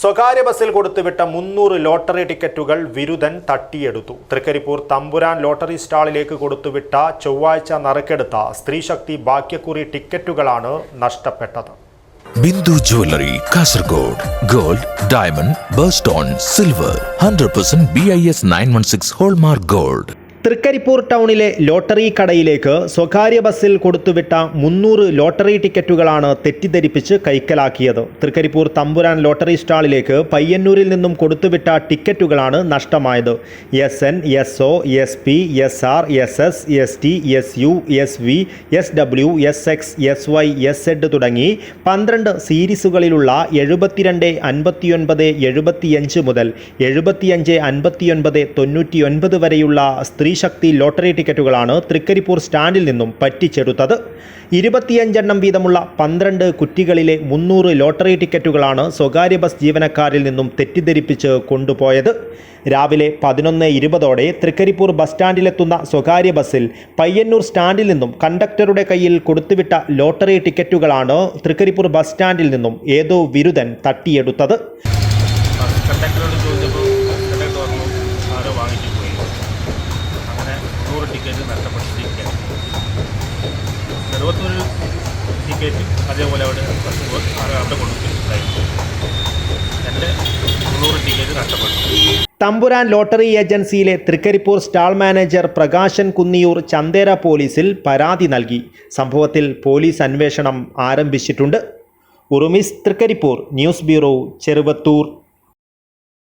സ്വകാര്യ ബസ്സിൽ കൊടുത്തുവിട്ട മുന്നൂറ് ലോട്ടറി ടിക്കറ്റുകൾ വിരുദൻ തട്ടിയെടുത്തു. തൃക്കരിപ്പൂർ തമ്പുരാൻ ലോട്ടറി സ്റ്റാളിലേക്ക് കൊടുത്തുവിട്ട ചൊവ്വാഴ്ച നറുക്കെടുത്ത സ്ത്രീശക്തി ഭാഗ്യക്കുറി ടിക്കറ്റുകളാണ് നഷ്ടപ്പെട്ടത്. Bindu jewellery Kasaragod gold diamond birthstone silver hundred percent B I S nine one six hallmark gold. Thrikaripur ടൗണിലെ ലോട്ടറി കടയിലേക്ക് സ്വകാര്യ ബസ്സിൽ കൊടുത്തുവിട്ട മുന്നൂറ് ലോട്ടറി ടിക്കറ്റുകളാണ് തെറ്റിദ്ധരിപ്പിച്ച് കൈക്കലാക്കിയത്. തൃക്കരിപ്പൂർ തമ്പുരാൻ ലോട്ടറി സ്റ്റാളിലേക്ക് പയ്യന്നൂരിൽ നിന്നും കൊടുത്തുവിട്ട ടിക്കറ്റുകളാണ് നഷ്ടമായത്. S N S O S P S R S S S T S U S V S W S X S Y S Z തുടങ്ങി പന്ത്രണ്ട് സീരീസുകളിലുള്ള എഴുപത്തിരണ്ട് അൻപത്തിയൊൻപത് എഴുപത്തിയഞ്ച് മുതൽ എഴുപത്തിയഞ്ച് അൻപത്തിയൊൻപത് തൊണ്ണൂറ്റിയൊൻപത് വരെയുള്ള സ്ത്രീശക്തി ലോട്ടറി ടിക്കറ്റുകളാണ് തൃക്കരിപ്പൂർ സ്റ്റാൻഡിൽ നിന്നും പറ്റിച്ചെടുത്തത്. ഇരുപത്തിയഞ്ചെണ്ണം വീതമുള്ള പന്ത്രണ്ട് കുറ്റികളിലെ മുന്നൂറ് ലോട്ടറി ടിക്കറ്റുകളാണ് സ്വകാര്യ ബസ് ജീവനക്കാരിൽ നിന്നും തെറ്റിദ്ധരിപ്പിച്ച് കൊണ്ടുപോയത്. രാവിലെ പതിനൊന്ന് ഇരുപതോടെ തൃക്കരിപ്പൂർ ബസ് സ്റ്റാൻഡിലെത്തുന്ന സ്വകാര്യ ബസ്സിൽ പയ്യന്നൂർ സ്റ്റാൻഡിൽ നിന്നും കണ്ടക്ടറുടെ കയ്യിൽ കൊടുത്തുവിട്ട ലോട്ടറി ടിക്കറ്റുകളാണ് തൃക്കരിപ്പൂർ ബസ് സ്റ്റാൻഡിൽ നിന്നും ഏതോ വിരുദൻ തട്ടിയെടുത്തത്. കണ്ടക്ടറോട് ചോദിച്ചപ്പോൾ അറുപത്തൊരു ടിക്കറ്റ് അതേപോലെ അവിടെ അവിടെ കൊടുത്തിട്ടുണ്ടായിരുന്നു എന്റെ മുന്നൂറ് ടിക്കറ്റ് നഷ്ടപ്പെട്ടു. തമ്പുരാൻ ലോട്ടറി ഏജൻസിയിലെ തൃക്കരിപ്പൂർ സ്റ്റാൾ മാനേജർ പ്രകാശൻ കുന്നിയൂർ ചന്തേര പോലീസിൽ പരാതി നൽകി. സംഭവത്തിൽ പോലീസ് അന്വേഷണം ആരംഭിച്ചിട്ടുണ്ട്. Urumis Thrikaripur news bureau Cheruvathur.